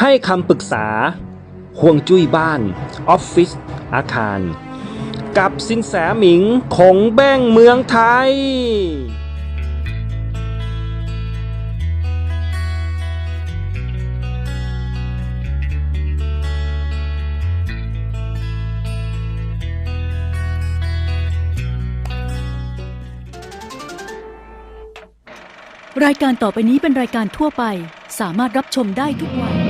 ให้คำปรึกษาห่วงจุ้ยบ้าน ออฟฟิศอาคาร กับสินแสหมิงคงแบ้งเมืองไทย รายการต่อไปนี้เป็นรายการทั่วไป สามารถรับชมได้ทุกวัย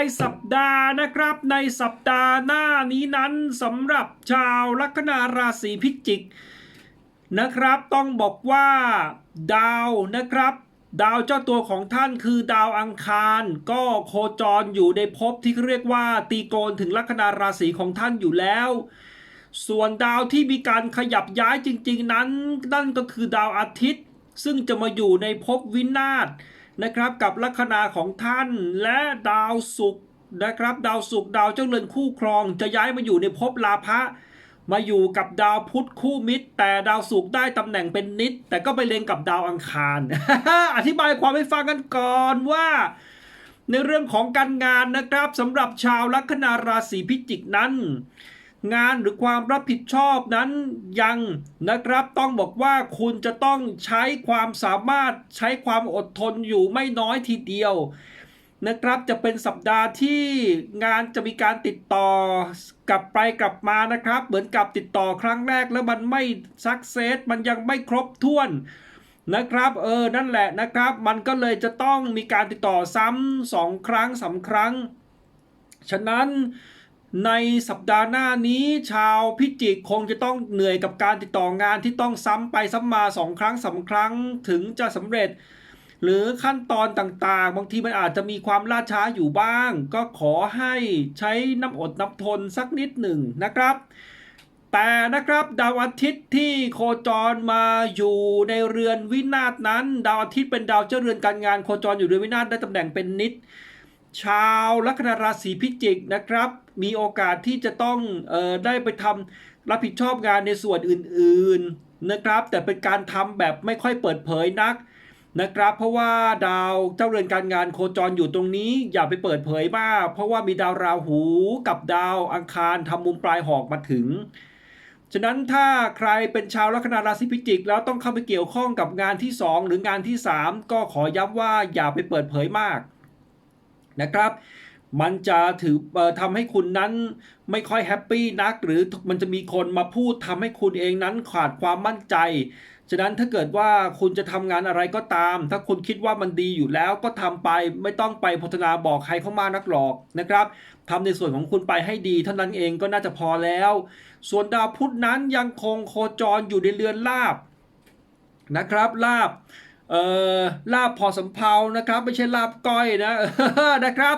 ายสัปดาห์นะครับ ในสัปดาห์หน้านี้นั้นสำหรับชาวลัคนาราศีพิจิกนะครับ ต้องบอกว่าดาวนะครับ ดาวเจ้าตัวของท่านคือดาวอังคาร ก็โคจรอยู่ในภพที่เรียกว่าตีโกนถึงลัคนาราศีของท่านอยู่แล้วส่วนดาวที่มีการขยับย้ายจริง ๆ นั้น นั่นก็คือดาวอาทิตย์ ซึ่งจะมาอยู่ในภพวินาศ นะครับกับลัคนาของท่านและดาวศุกร์นะครับ ดาวศุกร์ดาวเจ้าเรือนคู่ครองจะย้ายมาอยู่ในภพลาภะมาอยู่กับดาวพุธคู่มิตร แต่ดาวศุกร์ได้ตำแหน่งเป็นนิด แต่ก็ไปเล็งกับดาวอังคาร อธิบายความให้ฟังกันก่อนว่า ในเรื่องของการงานนะครับสำหรับชาวลัคนาราศีพิจิกนั้น งานหรือความรับผิดชอบนั้นยังนะครับต้องบอกว่าคุณจะต้องใช้ความสามารถใช้ความอดทนอยู่ไม่น้อยทีเดียวนะครับจะเป็นสัปดาห์ที่งานจะมีการติดต่อกลับไปกลับมานะครับ เหมือนกับติดต่อครั้งแรกแล้วมันไม่สักเซสมันยังไม่ครบถ้วนนะครับเออนั่นแหละนะครับ มันก็เลยจะต้องมีการติดต่อซ้ำสองครั้งสามครั้ง ฉะนั้น ในสัปดาห์หน้านี้ชาวพิจิกคงจะต้องเหนื่อยกับการติดต่องานที่ต้องซ้ำไปซ้ำมาสองครั้งสามครั้งถึงจะสำเร็จ หรือขั้นตอนต่างๆ บางทีมันอาจจะมีความล่าช้าอยู่บ้าง ก็ขอให้ใช้น้ำอดน้ำทนสักนิดหนึ่งนะครับ แต่นะครับดาวอาทิตย์ที่โคจรมาอยู่ในเรือนวินาศนั้น ดาวอาทิตย์เป็นดาวเจ้าเรือนการงานโคจรอยู่เรือนวินาศได้ตำแหน่งเป็นนิดชาวลัคนาราศีพิจิกนะครับ มีโอกาสที่จะต้องออได้ไปทำรับผิดชอบงานในส่วนอื่นๆนะครับ แต่เป็นการทำแบบไม่ค่อยเปิดเผยนักนะครับ เพราะว่าดาวเจ้าเรือนการงานโคจรอยู่ตรงนี้ อย่าไปเปิดเผยมาก เพราะว่ามีดาวราหูกับดาวอังคารทำมุมปลายหอกมาถึงฉะนั้นถ้าใครเป็นชาวลัคนาราศีพิจิก แล้วต้องเข้าไปเกี่ยวข้องกับงานที่ 2 หรืองานที่ 3 ก็ขอย้ำว่าอย่าไปเปิดเผยมากนะครับ มันจะถือทำให้คุณนั้นไม่ค่อยแฮปปี้นัก หรือมันจะมีคนมาพูดทำให้คุณเองนั้นขาดความมั่นใจ ฉะนั้นถ้าเกิดว่าคุณจะทำงานอะไรก็ตาม ถ้าคุณคิดว่ามันดีอยู่แล้วก็ทำไปไม่ต้องไปพัฒนาบอกใครเข้ามานักหรอกนะครับทำในส่วนของคุณไปให้ดีเท่านั้นเองก็น่าจะพอแล้ว ส่วนดาวพุธนั้นยังคงโคจรอยู่ในเรือนลาบนะครับลาบเอ่อลาบพอสำเพานะครับ ไม่ใช่ลาบก้อยนะนะครับ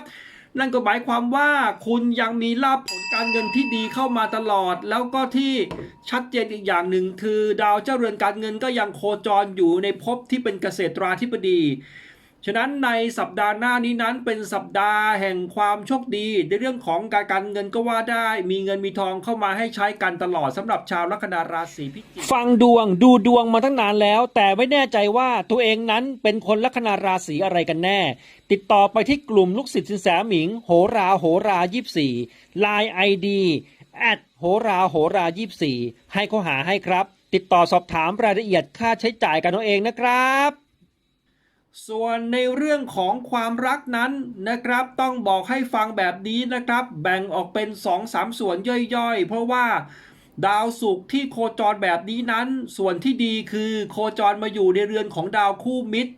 นั่นก็หมายความว่าคุณยังมีลาบผลการเงินที่ดีเข้ามาตลอด แล้วก็ที่ชัดเจนอีกอย่างหนึ่งคือ ดาวเจ้าเรือนการเงินก็ยังโคจรอยู่ในภพที่เป็นเกษตราธิบดี ฉะนั้นในสัปดาห์หน้านี้นั้นเป็นสัปดาห์แห่งความโชคดี ในเรื่องของการการเงินก็ว่าได้ มีเงินมีทองเข้ามาให้ใช้กันตลอดสำหรับชาวลัคนาราศีพิจิกฟังดวงดูดวงมาตั้งนานแล้ว แต่ไม่แน่ใจว่าตัวเองนั้นเป็นคนลัคนาราศีอะไรกันแน่ ติดต่อไปที่กลุ่มลูกศิษย์สินแสหมิง โหราโหรายี่สี่ไลน์ไอดีแอดโหราโหรายี่สี่ให้เขาหาให้ครับ ติดต่อสอบถามรายละเอียดค่าใช้จ่ายกันเอาเองนะครับ ส่วนในเรื่องของความรักนั้นนะครับ ต้องบอกให้ฟังแบบนี้นะครับ แบ่งออกเป็น 2-3 ส่วนย่อยๆ เพราะว่าดาวศุกร์ที่โคจรแบบนี้นั้น ส่วนที่ดีคือโคจรมาอยู่ในเรือนของดาวคู่มิตร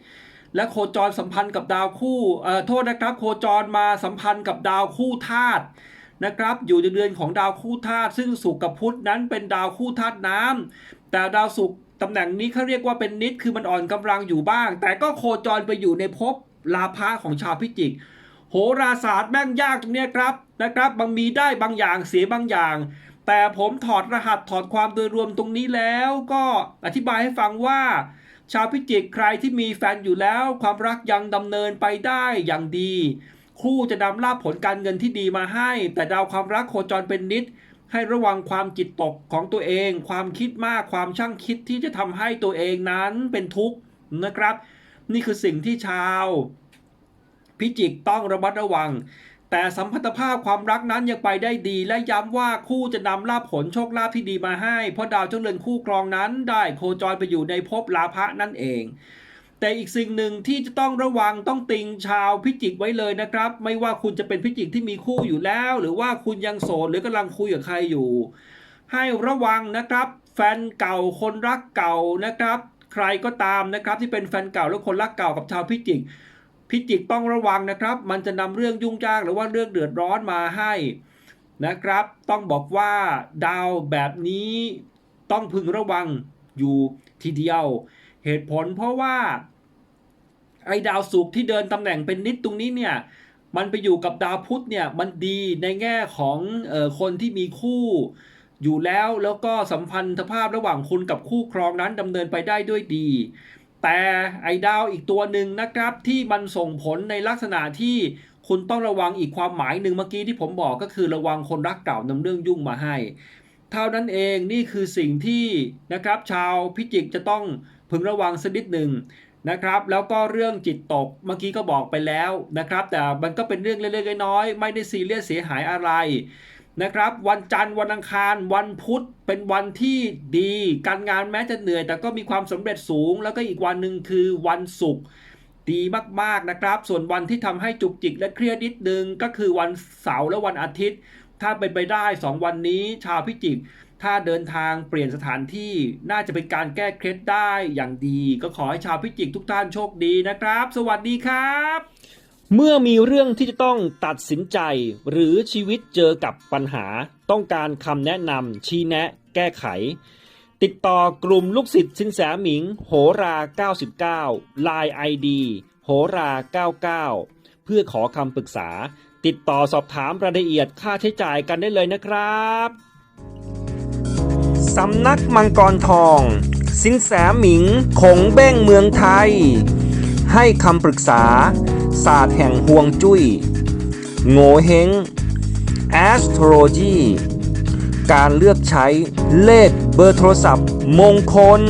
และโคจรสัมพันธ์กับดาวคู่เอ่อโทษนะครับ โคจรมาสัมพันธ์กับดาวคู่ธาตุนะครับอยู่ในเรือนของดาวคู่ธาตุซึ่งศุกกับพุธนั้นเป็นดาวคู่ธาตุน้ำแต่ดาวศุกร์ ตำแหน่งนี้เขาเรียกว่าเป็นนิดคือมันอ่อนกำลังอยู่บ้าง แต่ก็โคจรไปอยู่ในภพลาภะของชาวพิจิก โหราศาสตร์แม่งยากตรงเนี้ยครับนะครับบางมีได้บางอย่างเสียบางอย่าง แต่ผมถอดรหัสถอดความโดยรวมตรงนี้แล้ว ก็อธิบายให้ฟังว่า ชาวพิจิกใครที่มีแฟนอยู่แล้ว ความรักยังดำเนินไปได้อย่างดี คู่จะนำลาภผลการเงินที่ดีมาให้ แต่ดาวความรักโคจรเป็นนิด ให้ระวังความจิตตกของตัวเอง ความคิดมากความช่างคิดที่จะทำให้ตัวเองนั้นเป็นทุกข์นะครับ นี่คือสิ่งที่ชาว พิจิกต้องระมัดระวัง แต่สัมพันธภาพความรักนั้นยังไปได้ดี และย้ำว่าคู่จะนำลาภผลโชคลาภที่ดีมาให้ เพราะดาวเจ้าเรือนคู่ครองนั้นได้โคจรไปอยู่ในภพลาภะนั่นเอง แต่อีกสิ่งหนึ่งที่จะต้องระวังต้องติงชาวพิจิกไว้เลยนะครับ ไม่ว่าคุณจะเป็นพิจิกที่มีคู่อยู่แล้ว หรือว่าคุณยังโสดหรือกำลังคุยกับใครอยู่ ให้ระวังนะครับ แฟนเก่าคนรักเก่านะครับ ใครก็ตามนะครับที่เป็นแฟนเก่าและคนรักเก่ากับชาวพิจิก พิจิกต้องระวังนะครับ มันจะนำเรื่องยุ่งยากหรือว่าเรื่องเดือดร้อนมาให้นะครับ ต้องบอกว่าดาวแบบนี้ต้องพึงระวังอยู่ทีเดียว เหตุผลเพราะว่าไอ้ดาวศุกร์ที่เดินตำแหน่งเป็นนิดตรงนี้เนี่ยมันไปอยู่กับดาวพุธเนี่ยมันดีในแง่ของออคนที่มีคู่อยู่แล้วแล้วก็สัมพันธภาพระหว่างคุณกับคู่ครองนั้นดำเนินไปได้ด้วยดี แต่ไอ้ดาวอีกตัวหนึ่งนะครับที่มันส่งผลในลักษณะที่คุณต้องระวังอีกความหมายหนึ่งเมื่อกี้ที่ผมบอกก็คือระวังคนรักเก่านำเรื่องยุ่งมาให้ เท่านั้นเองนี่คือสิ่งที่นะครับชาวพิจิกจะต้อง พึงระวังสักนิดหนึ่งนะครับ แล้วก็เรื่องจิตตกเมื่อกี้ก็บอกไปแล้วนะครับ แต่มันก็เป็นเรื่องเล็กๆน้อยๆไม่ได้ซีเรียสเสียหายอะไรนะครับ วันจันทร์วันอังคาร วันพุธเป็นวันที่ดี การงานแม้จะเหนื่อย แต่ก็มีความสำเร็จสูง แล้วก็อีกวันหนึ่งคือวันศุกร์ดีมากๆนะครับ ส่วนวันที่ทำให้จุกจิกและเครียดนิดนึงก็คือวันเสาร์และวันอาทิตย์ ถ้าเป็นไปได้ 2 วันนี้ชาวพิจิก ถ้าเดินทางเปลี่ยนสถานที่น่าจะเป็นการแก้เคล็ดได้อย่างดี ก็ขอให้ชาวพิจิกทุกท่านโชคดีนะครับ สวัสดีครับ เมื่อมีเรื่องที่จะต้องตัดสินใจ หรือชีวิตเจอกับปัญหา ต้องการคำแนะนำชี้แนะ แก้ไข ติดต่อกลุ่มลูกศิษย์สินแสหมิง โหรา 99 Line ID โหรา 99 เพื่อขอคำปรึกษา ติดต่อสอบถามรายละเอียดค่าใช้จ่ายกันได้เลยนะครับ สำนักมังกรทอง สินแสหมิงคงเบ้งเมืองไทย ให้คำปรึกษา ศาสตร์แห่งห่วงจุย้ย โงเฮง astrology การเลือกใช้เลขเบอร์โทรศัพท์มงคล